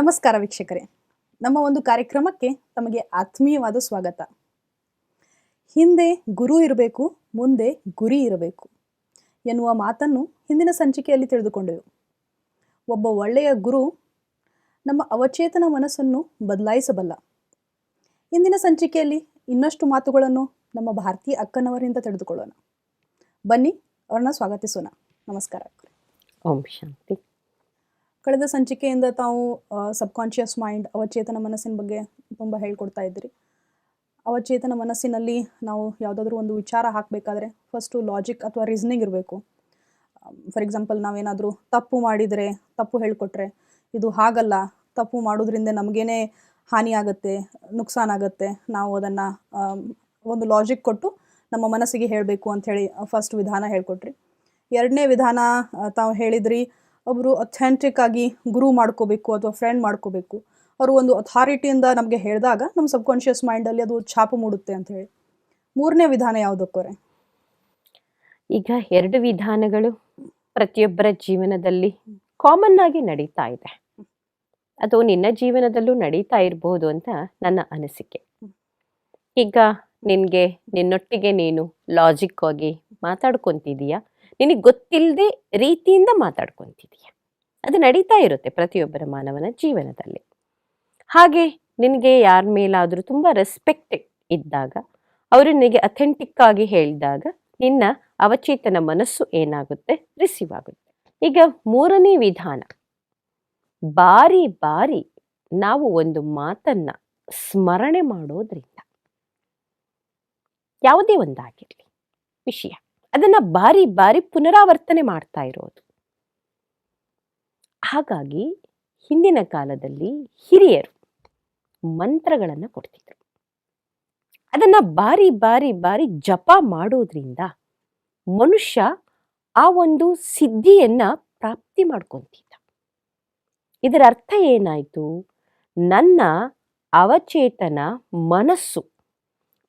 ನಮಸ್ಕಾರ ವೀಕ್ಷಕರೇ. ನಮ್ಮ ಒಂದು ಕಾರ್ಯಕ್ರಮಕ್ಕೆ ತಮಗೆ ಆತ್ಮೀಯವಾದ ಸ್ವಾಗತ. ಹಿಂದೆ ಗುರು ಇರಬೇಕು, ಮುಂದೆ ಗುರಿ ಇರಬೇಕು ಎನ್ನುವ ಮಾತನ್ನು ಹಿಂದಿನ ಸಂಚಿಕೆಯಲ್ಲಿ ತಿಳಿದುಕೊಂಡೆವು. ಒಬ್ಬ ಒಳ್ಳೆಯ ಗುರು ನಮ್ಮ ಅವಚೇತನ ಮನಸ್ಸನ್ನು ಬದಲಾಯಿಸಬಲ್ಲ. ಇಂದಿನ ಸಂಚಿಕೆಯಲ್ಲಿ ಇನ್ನಷ್ಟು ಮಾತುಗಳನ್ನು ನಮ್ಮ ಭಾರತೀಯ ಅಕ್ಕನವರಿಂದ ತಿಳಿದುಕೊಳ್ಳೋಣ. ಬನ್ನಿ, ಅವರನ್ನ ಸ್ವಾಗತಿಸೋಣ. ನಮಸ್ಕಾರ ಓಂ ಶಾಂತಿ. ಕಳೆದ ಸಂಚಿಕೆಯಿಂದ ತಾವು ಸಬ್ಕಾನ್ಷಿಯಸ್ ಮೈಂಡ್ ಅವಚೇತನ ಮನಸ್ಸಿನ ಬಗ್ಗೆ ತುಂಬ ಹೇಳ್ಕೊಡ್ತಾ ಇದ್ರಿ. ಅವಚೇತನ ಮನಸ್ಸಿನಲ್ಲಿ ನಾವು ಯಾವುದಾದ್ರೂ ಒಂದು ವಿಚಾರ ಹಾಕಬೇಕಾದ್ರೆ ಫಸ್ಟು ಲಾಜಿಕ್ ಅಥವಾ ರೀಸನಿಂಗ್ ಇರಬೇಕು. ಫಾರ್ ಎಕ್ಸಾಂಪಲ್ ನಾವೇನಾದರೂ ತಪ್ಪು ಮಾಡಿದರೆ, ತಪ್ಪು ಹೇಳಿಕೊಟ್ರೆ, ಇದು ಹಾಗಲ್ಲ, ತಪ್ಪು ಮಾಡೋದ್ರಿಂದ ನಮಗೇನೆ ಹಾನಿ ಆಗುತ್ತೆ, ನುಕ್ಸಾನ್ ಆಗುತ್ತೆ, ನಾವು ಅದನ್ನು ಒಂದು ಲಾಜಿಕ್ ಕೊಟ್ಟು ನಮ್ಮ ಮನಸ್ಸಿಗೆ ಹೇಳಬೇಕು ಅಂಥೇಳಿ ಫಸ್ಟ್ ವಿಧಾನ ಹೇಳ್ಕೊಟ್ರಿ. ಎರಡನೇ ವಿಧಾನ ತಾವು ಹೇಳಿದ್ರಿ ಒಬ್ಬರು ಅಥೆಂಟಿಕ್ ಆಗಿ ಗುರು ಮಾಡ್ಕೋಬೇಕು ಅಥವಾ ಫ್ರೆಂಡ್ ಮಾಡ್ಕೋಬೇಕು. ಅವರು ಒಂದು ಅಥಾರಿಟಿಯಿಂದ ನಮಗೆ ಹೇಳಿದಾಗ ನಮ್ಮ ಸಬ್ಕಾನ್ಷಿಯಸ್ ಮೈಂಡಲ್ಲಿ ಅದು ಛಾಪು ಮೂಡುತ್ತೆ ಅಂತ ಹೇಳಿ. ಮೂರನೇ ವಿಧಾನ ಯಾವುದಕ್ಕೋರೆ? ಈಗ ಎರಡು ವಿಧಾನಗಳು ಪ್ರತಿಯೊಬ್ಬರ ಜೀವನದಲ್ಲಿ ಕಾಮನ್ ಆಗಿ ನಡೀತಾ ಇದೆ. ಅದು ನಿನ್ನ ಜೀವನದಲ್ಲೂ ನಡೀತಾ ಇರಬಹುದು ಅಂತ ನನ್ನ ಅನಿಸಿಕೆ. ಈಗ ನಿನಗೆ ನಿನ್ನೊಟ್ಟಿಗೆ ನೀನು ಲಾಜಿಕ್ ಆಗಿ ಮಾತಾಡ್ಕೊತಿದೀಯ ನಿನಗೆ ಗೊತ್ತಿಲ್ಲದೆ ರೀತಿಯಿಂದ ಮಾತಾಡ್ಕೊತಿದೀಯ. ಅದು ನಡೀತಾ ಇರುತ್ತೆ ಪ್ರತಿಯೊಬ್ಬರ ಮಾನವನ ಜೀವನದಲ್ಲಿ. ಹಾಗೆ ನಿನಗೆ ಯಾರ ಮೇಲಾದರೂ ತುಂಬ ರೆಸ್ಪೆಕ್ಟ್ ಇದ್ದಾಗ, ಅವರು ನಿನಗೆ ಅಥೆಂಟಿಕ್ ಆಗಿ ಹೇಳಿದಾಗ ನಿನ್ನ ಅವಚೇತನ ಮನಸ್ಸು ಏನಾಗುತ್ತೆ? ರಿಸೀವ್ ಆಗುತ್ತೆ. ಈಗ ಮೂರನೇ ವಿಧಾನ. ಬಾರಿ ಬಾರಿ ನಾವು ಒಂದು ಮಾತನ್ನ ಸ್ಮರಣೆ ಮಾಡೋದ್ರಿಂದ, ಯಾವುದೇ ಒಂದಾಗಿರಲಿ, ವಿಷಯ. ಅದನ್ನ ಬಾರಿ ಬಾರಿ ಪುನರಾವರ್ತನೆ ಮಾಡ್ತಾ ಇರೋದು. ಹಾಗಾಗಿ ಹಿಂದಿನ ಕಾಲದಲ್ಲಿ ಹಿರಿಯರು ಮಂತ್ರಗಳನ್ನು ಕೊಡ್ತಿದ್ರು. ಅದನ್ನ ಬಾರಿ ಬಾರಿ ಬಾರಿ ಜಪ ಮಾಡೋದ್ರಿಂದ ಮನುಷ್ಯ ಆ ಒಂದು ಸಿದ್ಧಿಯನ್ನ ಪ್ರಾಪ್ತಿ ಮಾಡ್ಕೊಂತಿದ್ದ. ಇದರ ಅರ್ಥ ಏನಾಯ್ತು? ನನ್ನ ಅವಚೇತನ ಮನಸ್ಸು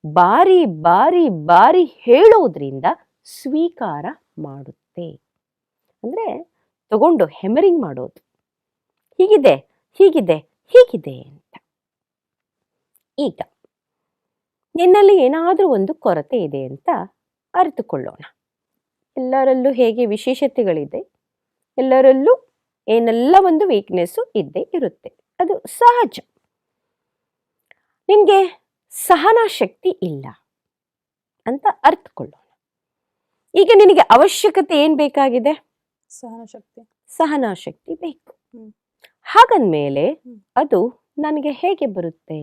ಬಾರಿ ಬಾರಿ ಬಾರಿ ಹೇಳೋದ್ರಿಂದ ಸ್ವೀಕಾರ ಮಾಡುತ್ತೆ. ಅಂದರೆ ತಗೊಂಡು ಹೆಮರಿಂಗ್ ಮಾಡೋದು. ಹೀಗಿದೆ ಹೀಗಿದೆ ಹೀಗಿದೆ ಅಂತ. ಈಗ ನಿನ್ನಲ್ಲಿ ಏನಾದರೂ ಒಂದು ಕೊರತೆ ಇದೆ ಅಂತ ಅರಿತುಕೊಳ್ಳೋಣ. ಎಲ್ಲರಲ್ಲೂ ಹೇಗೆ ವಿಶೇಷತೆಗಳಿದೆ? ಎಲ್ಲರಲ್ಲೂ ಏನೆಲ್ಲ ಒಂದು ವೀಕ್ನೆಸ್ಸು ಇದ್ದೇ ಇರುತ್ತೆ. ಅದು ಸಹಜ. ನಿನಗೆ ಸಹನಾ ಶಕ್ತಿ ಇಲ್ಲ ಅಂತ ಅರ್ಥಕೊಳ್ಳೋಣ ಈಗ ನಿನಗೆ ಅವಶ್ಯಕತೆ ಏನ್ ಬೇಕಾಗಿದೆ? ಸಹನಶಕ್ತಿ. ಸಹನಾಶಕ್ತಿ ಸಹನಾ ಬೇಕು. ಹಾಗಂದ್ಮೇಲೆ ಅದು ನನಗೆ ಹೇಗೆ ಬರುತ್ತೆ?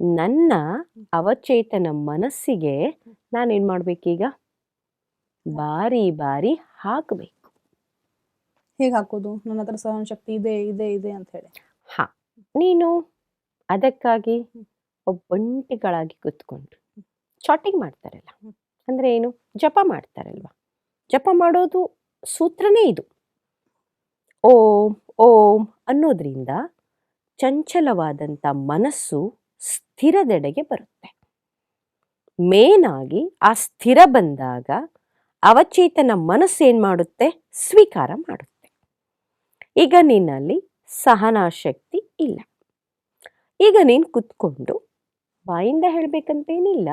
ನನ್ನ ಅವಚೇತನ ಮನಸ್ಸಿಗೆ ನಾನೇನ್ ಮಾಡ್ಬೇಕೀಗ? ಬಾರಿ ಬಾರಿ ಹಾಕಬೇಕು. ಹೇಗೆ ಹಾಕೋದು? ನನ್ನ ಹತ್ರ ಸಹನ ಶಕ್ತಿ ಇದೆ ಇದೆ ಇದೆ ಅಂತ ಹೇಳಿ. ಹಾ. ನೀನು ಅದಕ್ಕಾಗಿ ಒಬ್ಬಂಟಿಗಳಾಗಿ ಕೂತ್ಕೊಂಡು ಚಾಟಿಂಗ್ ಮಾಡ್ತಾರಲ್ಲ. ಅಂದ್ರೆ ಏನು? ಜಪ ಮಾಡ್ತಾರಲ್ವ? ಜಪ ಮಾಡೋದು ಸೂತ್ರನೇ ಇದು. ಓಂ ಓಂ ಅನ್ನೋದ್ರಿಂದ ಚಂಚಲವಾದಂಥ ಮನಸ್ಸು ಸ್ಥಿರದೆಡೆಗೆ ಬರುತ್ತೆ. ಮೇನ್ ಆಗಿ ಆ ಸ್ಥಿರ ಬಂದಾಗ ಅವಚೇತನ ಮನಸ್ಸು ಏನು ಮಾಡುತ್ತೆ? ಸ್ವೀಕಾರ ಮಾಡುತ್ತೆ. ಈಗ ನಿನ್ನಲ್ಲಿ ಸಹನಾಶಕ್ತಿ ಇಲ್ಲ. ಈಗ ನೀನು ಕುತ್ಕೊಂಡು ಬಾಯಿಂದ ಹೇಳಬೇಕಂತೇನಿಲ್ಲ.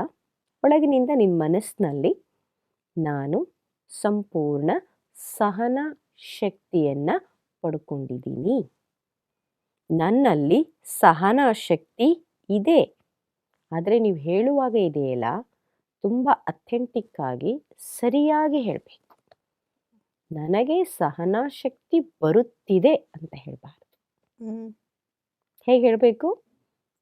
ಒಳಗಿನಿಂದ ನಿನ್ನ ಮನಸ್ಸಿನಲ್ಲಿ ನಾನು ಸಂಪೂರ್ಣ ಸಹನ ಶಕ್ತಿಯನ್ನ ಪಡ್ಕೊಂಡಿದ್ದೀನಿ. ನನ್ನಲ್ಲಿ ಸಹನ ಶಕ್ತಿ ಇದೆ. ಆದರೆ ನೀವು ಹೇಳುವಾಗ ಇದೆಯಲ್ಲ ತುಂಬ ಅಥೆಂಟಿಕ್ ಆಗಿ ಸರಿಯಾಗಿ ಹೇಳಬೇಕು. ನನಗೆ ಸಹನ ಶಕ್ತಿ ಬರುತ್ತಿದೆ ಅಂತ ಹೇಳಬಾರ್ದು. ಹೇಗೆ ಹೇಳಬೇಕು?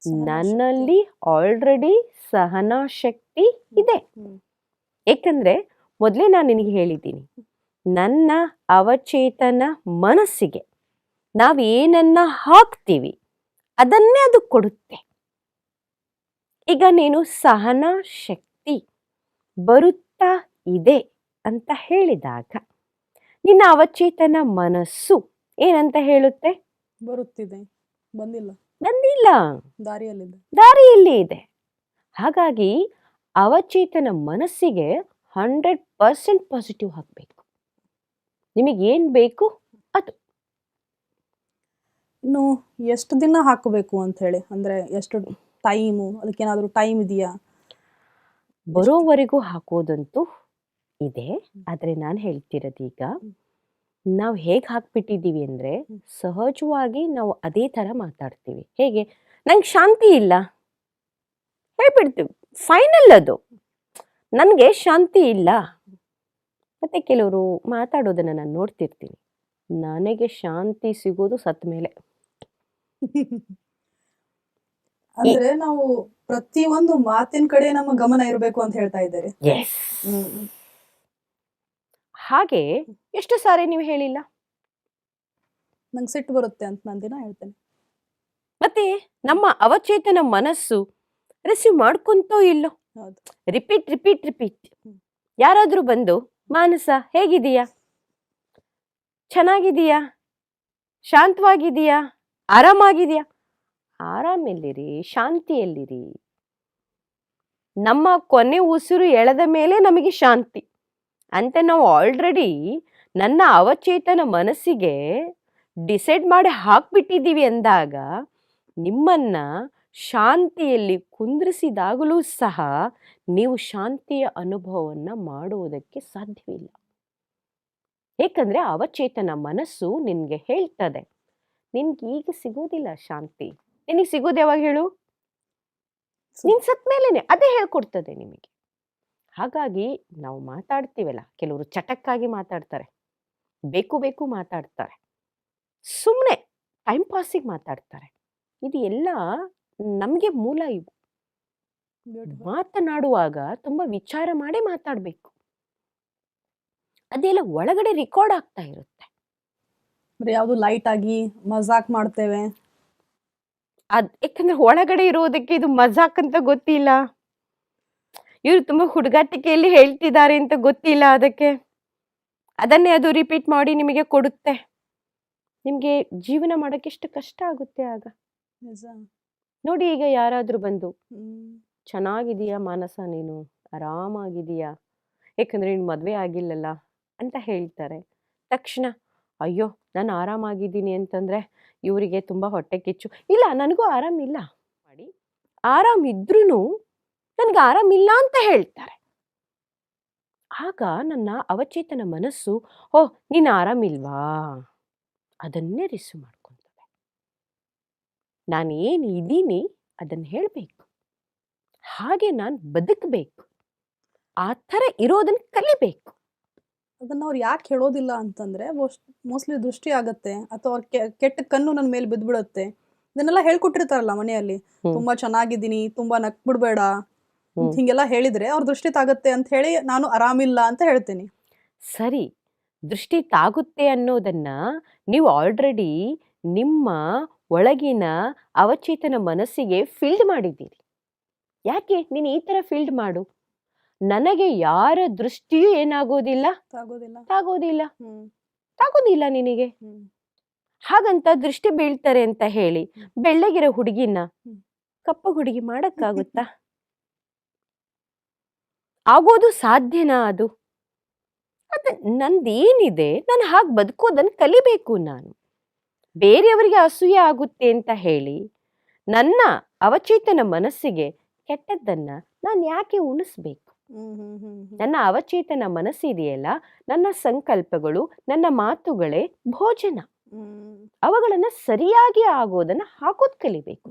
ನನ್ನಲ್ಲಿ ಆಲ್ರೆಡಿ ಸಹನಾ ಶಕ್ತಿ ಇದೆ. ಏಕೆಂದ್ರೆ ಮೊದಲೇ ನಾನು ನಿನಗೆ ಹೇಳಿದ್ದೀನಿ ನನ್ನ ಅವಚೇತನ ಮನಸ್ಸಿಗೆ ನಾವೇನನ್ನ ಏನನ್ನ ಹಾಕ್ತೀವಿ ಅದನ್ನೇ ಅದು ಕೊಡುತ್ತೆ. ಈಗ ನೀನು ಸಹನ ಶಕ್ತಿ ಬರುತ್ತಾ ಇದೆ ಅಂತ ಹೇಳಿದಾಗ ನಿನ್ನ ಅವಚೇತನ ಮನಸ್ಸು ಏನಂತ ಹೇಳುತ್ತೆ? ಬರುತ್ತಿದೆ ಬಂದಿಲ್ಲ. ಬಂದಿಲ್ಲ ದಾರಿಯಲ್ಲಿದೆ ದಾರಿಯಲ್ಲಿ ಇದೆ. ಹಾಗಾಗಿ ಅವಚೇತನ ಮನಸ್ಸಿಗೆ ಹಂಡ್ರೆಡ್ ಪರ್ಸೆಂಟ್ ಪಾಸಿಟಿವ್ ಹಾಕಬೇಕು. ನಿಮಗೆ ಏನು ಬೇಕು ಇನ್ನು ಎಷ್ಟು ದಿನ ಹಾಕಬೇಕು ಅಂತ ಹೇಳಿ? ಅಂದರೆ ಎಷ್ಟು ಟೈಮು ಅದಕ್ಕೇನಾದರೂ ಟೈಮ್ ಇದೆಯಾ? ಬರೋವರೆಗೂ ಹಾಕೋದಂತೂ ಇದೆ. ಆದರೆ ನಾನು ಹೇಳ್ತಿರೋದು ಈಗ ನಾವು ಹೇಗೆ ಹಾಕ್ಬಿಟ್ಟಿದ್ದೀವಿ ಅಂದರೆ. ಸಹಜವಾಗಿ ನಾವು ಅದೇ ಥರ ಮಾತಾಡ್ತೀವಿ. ಹೇಗೆ? ನಂಗೆ ಶಾಂತಿ ಇಲ್ಲ. ಹೇಳ್ಬಿಡ್ತೀವಿ. ಫೈನಲ್ ಅದು. ನನಗೆ ಶಾಂತಿ ಇಲ್ಲ. ಮತ್ತೆ ಕೆಲವರು ಮಾತಾಡೋದನ್ನ ನಾನು ನೋಡ್ತಿರ್ತೀನಿ. ನನಗೆ ಶಾಂತಿ ಸಿಗೋದು ಸತ್ ಮೇಲೆ. ಅಂದ್ರೆ ನಾವು ಪ್ರತಿಯೊಂದು ಮಾತಿನ ಕಡೆ ನಮ್ಮ ಗಮನ ಇರಬೇಕು ಅಂತ ಹೇಳ್ತಾ ಇದ್ದಾರೆ. ಹಾಗೆ ಎಷ್ಟು ಸಾರಿ ನೀವು ಹೇಳಿಲ್ಲ? ನಂಗೆ ಸಿಟ್ಟು ಬರುತ್ತೆ ಅಂತ ನಾನು ದಿನ ಹೇಳ್ತೇನೆ. ಮತ್ತೆ ನಮ್ಮ ಅವಚೇತನ ಮನಸ್ಸು ರಿಸೀವ್ ಮಾಡ್ಕೊಂತೋ ಇಲ್ಲೋ? ಹೌದು. Repeat repeat repeat. ಯಾರಾದರೂ ಬಂದು ಮಾನಸ ಹೇಗಿದೀಯಾ ಚೆನ್ನಾಗಿದೀಯಾ ಶಾಂತವಾಗಿದೀಯಾ ಆರಾಮಾಗಿದೆಯಾ ಆರಾಮೆಲ್ಲಿರಿ ಶಾಂತಿಯಲ್ಲಿರಿ. ನಮ್ಮ ಕೊನೆ ಉಸಿರು ಎಳೆದ ಮೇಲೆ ನಮಗೆ ಶಾಂತಿ. ಅಂತ ನಾವು ಆಲ್ರೆಡಿ ನನ್ನ ಅವಚೇತನ ಮನಸ್ಸಿಗೆ ಡಿಸೈಡ್ ಮಾಡಿ ಹಾಕ್ಬಿಟ್ಟಿದ್ದೀವಿ ಅಂದಾಗ ನಿಮ್ಮನ್ನು ಶಾಂತಿಯಲ್ಲಿ ಕುಂದ್ರಿಸಿದಾಗಲೂ ಸಹ ನೀವು ಶಾಂತಿಯ ಅನುಭವವನ್ನು ಮಾಡುವುದಕ್ಕೆ ಸಾಧ್ಯವಿಲ್ಲ. ಏಕೆಂದರೆ ಅವಚೇತನ ಮನಸ್ಸು ನಿನಗೆ ಹೇಳ್ತದೆ ನಿನ್ಗೆ ಈಗ ಸಿಗೋದಿಲ್ಲ ಶಾಂತಿ. ನಿನಗೆ ಸಿಗೋದು ಯಾವಾಗ ಹೇಳು? ನಿನ್ ಸತ್ ಮೇಲೇನೆ ಅದೇ ಹೇಳ್ಕೊಡ್ತದೆ ನಿಮಗೆ. ಹಾಗಾಗಿ ನಾವು ಮಾತಾಡ್ತೀವಲ್ಲ ಕೆಲವರು ಚಟಕ್ಕಾಗಿ ಮಾತಾಡ್ತಾರೆ. ಬೇಕು ಬೇಕು ಮಾತಾಡ್ತಾರೆ. ಸುಮ್ಮನೆ ಟೈಮ್ ಪಾಸಿಗೆ ಮಾತಾಡ್ತಾರೆ. ಇದು ಎಲ್ಲ ನಮಗೆ ಮೂಲ ಇವು. ಮಾತನಾಡುವಾಗ ತುಂಬ ವಿಚಾರ ಮಾಡಿ ಮಾತಾಡಬೇಕು. ಅದೆಲ್ಲ ಒಳಗಡೆ ರೆಕಾರ್ಡ್ ಆಗ್ತಾ ಇರುತ್ತೆ. ಅಂದ್ರೆ ಯಾವುದು ಲೈಟ್ ಆಗಿ ಮಜಾಕ್ ಮಾಡ್ತೇವೆ? ಅದ್ ಯಾಕಂದ್ರೆ ಒಳಗಡೆ ಇರೋದಕ್ಕೆ ಇದು ಮಜಾಕ್ ಅಂತ ಗೊತ್ತಿಲ್ಲ. ಇವರು ತುಂಬಾ ಹುಡುಗಾಟಿಕೆಯಲ್ಲಿ ಹೇಳ್ತಿದ್ದಾರೆ ಅಂತ ಗೊತ್ತಿಲ್ಲ ಅದಕ್ಕೆ. ಅದನ್ನೇ ಅದು ರಿಪೀಟ್ ಮಾಡಿ ನಿಮಗೆ ಕೊಡುತ್ತೆ. ನಿಮಗೆ ಜೀವನ ಮಾಡೋಕ್ಕೆ ಎಷ್ಟು ಕಷ್ಟ ಆಗುತ್ತೆ ಆಗ. ನೋಡಿ ಈಗ ಯಾರಾದರೂ ಬಂದು. ಚೆನ್ನಾಗಿದೀಯಾ ಮಾನಸ ನೀನು? ಆರಾಮಾಗಿದೀಯಾ ಯಾಕಂದ್ರೆ ನೀನು ಮದುವೆ ಆಗಿಲ್ಲಲ್ಲ? ಅಂತ ಹೇಳ್ತಾರೆ. ತಕ್ಷಣ ಅಯ್ಯೋ ನಾನು ಆರಾಮಾಗಿದ್ದೀನಿ ಅಂತಂದ್ರೆ ಇವರಿಗೆ ತುಂಬ ಹೊಟ್ಟೆ ಕಿಚ್ಚು. ಇಲ್ಲ ನನಗೂ ಆರಾಮಿಲ್ಲ. ಮಾಡಿ ಆರಾಮಿದ್ರೂ ನನಗೆ ಆರಾಮಿಲ್ಲ ಅಂತ ಹೇಳ್ತಾರೆ. ಆಗ ನನ್ನ ಅವಚೇತನ ಮನಸ್ಸು ಓ ನೀನು ಆರಾಮಿಲ್ವಾ ಅದನ್ನೇ ರಿಸೀವ್ ನಾನು ಏನು ಇದ್ದೀನಿ ಅದನ್ನು ಹೇಳಬೇಕು. ಹಾಗೆ ನಾನು ಬದುಕಬೇಕು. ಆ ಥರ ಇರೋದನ್ನ ಕಲಿಬೇಕು. ಅದನ್ನ ಅವ್ರು ಯಾಕೆ ಹೇಳೋದಿಲ್ಲ ಅಂತಂದ್ರೆ ಮೋಸ್ಟ್ಲಿ ದೃಷ್ಟಿ ಆಗತ್ತೆ ಅಥವಾ ಅವ್ರ ಕೆಟ್ಟ ಕಣ್ಣು ನನ್ನ ಮೇಲೆ ಬಿದ್ದ್ಬಿಡುತ್ತೆ ಇದನ್ನೆಲ್ಲ ಹೇಳ್ಕೊಟ್ಟಿರ್ತಾರಲ್ಲ ಮನೆಯಲ್ಲಿ. ತುಂಬಾ ಚೆನ್ನಾಗಿದ್ದೀನಿ ತುಂಬಾ ನಕ್ ಬಿಡ್ಬೇಡ. ಹಿಂಗೆಲ್ಲ ಹೇಳಿದ್ರೆ ಅವ್ರ ದೃಷ್ಟಿ ತಾಗುತ್ತೆ ಅಂತ ಹೇಳಿ ನಾನು ಆರಾಮಿಲ್ಲ ಅಂತ ಹೇಳ್ತೀನಿ. ಸರಿ. ದೃಷ್ಟಿ ತಾಗುತ್ತೆ ಅನ್ನೋದನ್ನ ನೀವು ಆಲ್ರೆಡಿ ನಿಮ್ಮ ಒಳಗಿನ ಅವಚೇತನ ಮನಸ್ಸಿಗೆ ಫೀಲ್ಡ್ ಮಾಡಿದ್ದೀರಿ. ಯಾಕೆ? ನೀನು ಈ ತರ ಫೀಲ್ಡ್ ಮಾಡು. ನನಗೆ ಯಾರ ದೃಷ್ಟಿಯೂ ಏನಾಗೋದಿಲ್ಲ? ತಾಗೋದಿಲ್ಲ. ತಾಗೋದಿಲ್ಲ. ನಿನಗೆ. ಹಾಗಂತ ದೃಷ್ಟಿ ಬೀಳ್ತಾರೆ ಅಂತ ಹೇಳಿ ಬೆಳ್ಳಗಿರೋ ಹುಡುಗಿನ. ಕಪ್ಪ ಹುಡುಗಿ ಮಾಡಕ್ಕಾಗುತ್ತಾ? ಆಗೋದು ಸಾಧ್ಯನಾ ಅದು? ಅದು ನಂದೇನಿದೆ ನಾನು ಹಾಗೆ ಬದುಕೋದನ್ನು ಕಲಿಬೇಕು ನಾನು. ಬೇರೆಯವರಿಗೆ ಅಸೂಯೆ ಆಗುತ್ತೆ ಅಂತ ಹೇಳಿ ನನ್ನ ಅವಚೇತನ ಮನಸ್ಸಿಗೆ ಕೆಟ್ಟದ್ದನ್ನ ನಾನು ಯಾಕೆ ಉಣಿಸ್ಬೇಕು. ನನ್ನ ಅವಚೇತನ ಮನಸ್ಸಿದೆಯಲ್ಲ ನನ್ನ ಸಂಕಲ್ಪಗಳು ನನ್ನ ಮಾತುಗಳೇ ಭೋಜನ. ಅವುಗಳನ್ನ ಸರಿಯಾಗಿ ಆಗೋದನ್ನ ಹಾಕೋದ್ ಕಲಿಬೇಕು.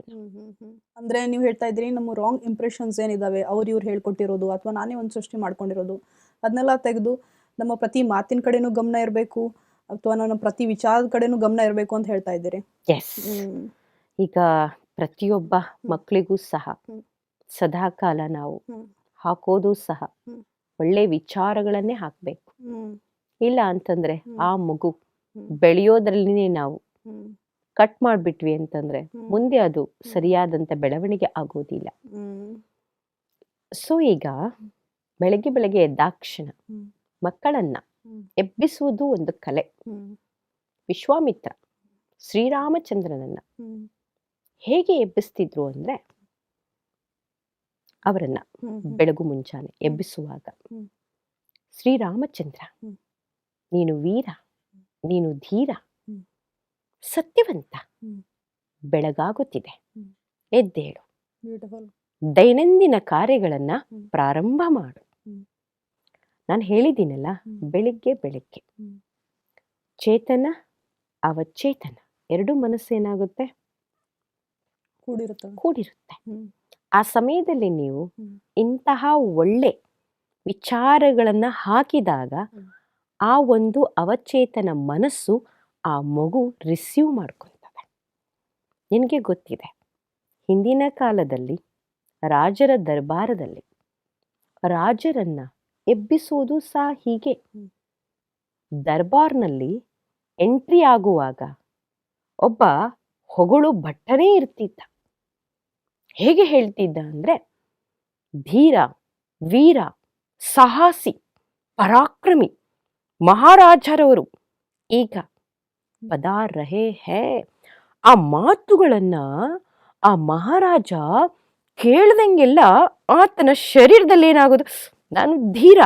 ಅಂದ್ರೆ ನೀವು ಹೇಳ್ತಾ ಇದ್ರಿ ನಮ್ಮ ರಾಂಗ್ ಇಂಪ್ರೆಷನ್ಸ್ ಏನಿದಾವೆ ಅವ್ರು ಇವ್ರು ಹೇಳ್ಕೊಟ್ಟಿರೋದು ಅಥವಾ ನಾನೇ ಒಂದು ಸೃಷ್ಟಿ ಮಾಡ್ಕೊಂಡಿರೋದು ಅದನ್ನೆಲ್ಲ ತೆಗೆದು ನಮ್ಮ ಪ್ರತಿ ಮಾತಿನ ಕಡೆನೂ ಗಮನ ಇರಬೇಕು ಅಥವಾ ನನ್ನ ಪ್ರತಿ ವಿಚಾರದ ಕಡೆನೂ ಗಮನ ಇರಬೇಕು ಅಂತ ಹೇಳ್ತಾ ಇದ್ದೀರಿ. ಎಸ್ ಈಗ ಪ್ರತಿಯೊಬ್ಬ ಮಕ್ಕಳಿಗೂ ಸಹ. ಸದಾಕಾಲ ನಾವು ಹಾಕೋದು ಸಹ. ಒಳ್ಳೆ ವಿಚಾರಗಳನ್ನೇ ಹಾಕ್ಬೇಕು. ಇಲ್ಲ ಅಂತಂದ್ರೆ ಆ ಮಗು. ಬೆಳೆಯೋದ್ರಲ್ಲಿನೇ ನಾವು ಕಟ್ ಮಾಡ್ಬಿಟ್ವಿ ಅಂತಂದ್ರೆ ಮುಂದೆ ಅದು ಸರಿಯಾದಂತ ಬೆಳವಣಿಗೆ ಆಗೋದಿಲ್ಲ. ಸೊ ಈಗ ಬೆಳಗ್ಗೆ ಬೆಳಗ್ಗೆ ಎದ್ದಾಕ್ಷಣ ಮಕ್ಕಳನ್ನ. ಎಬ್ಬಿಸುವುದು ಒಂದು ಕಲೆ. ವಿಶ್ವಾಮಿತ್ರ ಶ್ರೀರಾಮಚಂದ್ರನನ್ನ ಹೇಗೆ ಎಬ್ಬಿಸ್ತಿದ್ರು ಅಂದ್ರೆ ಅವರನ್ನ. ಬೆಳಗು ಮುಂಚಾನೆ ಎಬ್ಬಿಸುವಾಗ ಶ್ರೀರಾಮಚಂದ್ರ ನೀನು ವೀರ. ನೀನು ಧೀರ ಸತ್ಯವಂತ ಬೆಳಗಾಗುತ್ತಿದೆ ಎದ್ದೇಳು ದೈನಂದಿನ ಕಾರ್ಯಗಳನ್ನ ಪ್ರಾರಂಭ ಮಾಡು. ನಾನು ಹೇಳಿದ್ದೀನಲ್ಲ. ಬೆಳಿಗ್ಗೆ ಬೆಳಿಗ್ಗೆ. ಚೇತನ ಅವಚೇತನ ಎರಡು ಮನಸ್ಸೇನಾಗುತ್ತೆ ಏನಾಗುತ್ತೆ ಕೂಡಿರುತ್ತೆ. ಆ ಸಮಯದಲ್ಲಿ ನೀವು. ಇಂತಹ ಒಳ್ಳೆ ವಿಚಾರಗಳನ್ನ ಹಾಕಿದಾಗ. ಆ ಒಂದು ಅವಚೇತನ ಮನಸ್ಸು ಆ ಮಗು ರಿಸೀವ್ ಮಾಡ್ಕೊತದೆ. ನಿನಗೆ ಗೊತ್ತಿದೆ, ಹಿಂದಿನ ಕಾಲದಲ್ಲಿ, ರಾಜರ ದರ್ಬಾರದಲ್ಲಿ, ರಾಜರನ್ನ ಎಬ್ಬಿಸೋದು ಸಹ ಹೀಗೆ. ದರ್ಬಾರ್ನಲ್ಲಿ ಎಂಟ್ರಿ ಆಗುವಾಗ ಒಬ್ಬ ಹೊಗಳು ಭಟ್ಟನೇ ಇರ್ತಿದ್ದ. ಹೇಗೆ ಹೇಳ್ತಿದ್ದ ಅಂದರೆ, ಧೀರ, ವೀರ, ಸಾಹಸಿ, ಪರಾಕ್ರಮಿ. ಮಹಾರಾಜರವರು. ಈಗ ಪದಾ ರಹೇ ಹೇ. ಆ ಮಾತುಗಳನ್ನ ಆ ಮಹಾರಾಜ ಕೇಳ್ದಂಗೆಲ್ಲ ಆತನ ಶರೀರದಲ್ಲಿ ಏನಾಗೋದು ನಾನು ಧೀರ.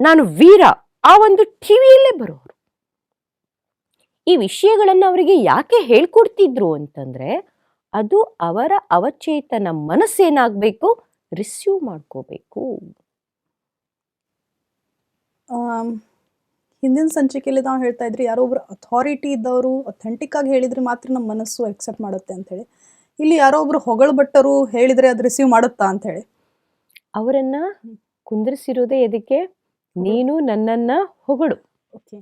ನಾನು ವೀರ. ಆ ಒಂದು ಟಿವಿಯಲ್ಲೇ ಬರೋರು. ಈ ವಿಷಯಗಳನ್ನ ಅವರಿಗೆ ಯಾಕೆ ಹೇಳ್ಕೊಡ್ತಿದ್ರು ಅಂತಂದ್ರೆ ಅದು ಅವರ ಅವಚೇತನ ಮನಸ್ಸೇನಾಗಬೇಕು? ರಿಸೀವ್ ಮಾಡ್ಕೋಬೇಕು. ಹಿಂದಿನ ಸಂಚಿಕೆಯಲ್ಲಿ ನಾವು ಹೇಳ್ತಾ ಇದ್ರಿ ಯಾರೋ ಒಬ್ರು ಅಥಾರಿಟಿ ಇದ್ದವರು ಅಥೆಂಟಿಕ್ ಆಗಿ ಹೇಳಿದ್ರೆ ಮಾತ್ರ ನಮ್ಮ ಮನಸ್ಸು ಎಕ್ಸೆಪ್ಟ್ ಮಾಡುತ್ತೆ ಅಂತ ಹೇಳಿ. ಇಲ್ಲಿ ಯಾರೋ ಒಬ್ರು ಹೊಗಳಬಟ್ಟರು ಹೇಳಿದ್ರೆ ಅದು ರಿಸೀವ್ ಮಾಡುತ್ತಾ ಅಂತ ಹೇಳಿ. ಅವರನ್ನ ಕುಂದಿರಿಸಿರೋದೇ ಇದಕ್ಕೆ ನೀನು ನನ್ನನ್ನ ಹೊಗಳು. ಓಕೆ.